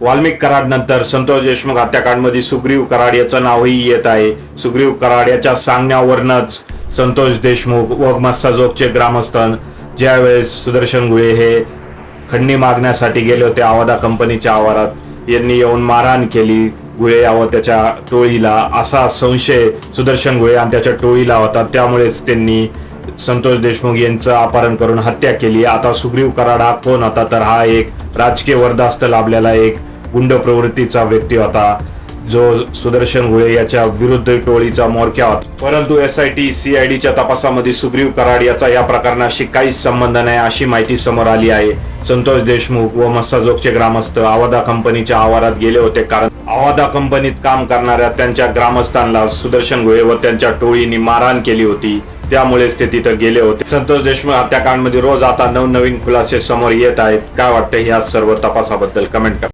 वाल्मिक कराड नंतर संतोष देशमुख हत्याकांडमध्ये सुग्रीव कराड याचं नावही येत आहे. सुग्रीव कराड याच्या सांगण्यावरूनच संतोष देशमुख व मस्साजोगचे ग्रामस्थान ज्यावेळेस सुदर्शन गुळे हे खंडणी मागण्यासाठी गेले होते आवादा कंपनीच्या आवारात यांनी येऊन मारहाण केली. गुळे व त्याच्या टोळीला असा संशय सुदर्शन गुळे आणि त्याच्या टोळीला होता. त्यामुळेच त्यांनी संतोष देशमुख यांचं अपहरण करून हत्या केली. आता सुग्रीव कराड हा कोण होता? तर हा एक राजकीय वरदास्त लाभलेला एक गुंड प्रवृत्तीचा व्यक्ती होता. जो सुदर्शन गुळे याच्या विरुद्ध टोळीचा मोरक्या होता. परंतु S I T C I डीच्या तपासामध्ये सुग्रीव कराड याचा या प्रकरणाशी काहीच संबंध नाही अशी माहिती समोर आली आहे. संतोष देशमुख व मस्साजोगचे ग्रामस्थ आवादा कंपनीच्या आवारात गेले होते कारण आवादा कंपनीत काम करणाऱ्या त्यांच्या ग्रामस्थांना सुदर्शन घुळे व त्यांच्या टोळीने मारहाण केली होती. त्यामुळेच ते तिथं गेले होते. संतोष देशमुख हत्याकांडमध्ये रोज आता नवनवीन खुलासे समोर येत आहेत. काय वाटतं ह्या सर्व तपासाबद्दल? कमेंट करा.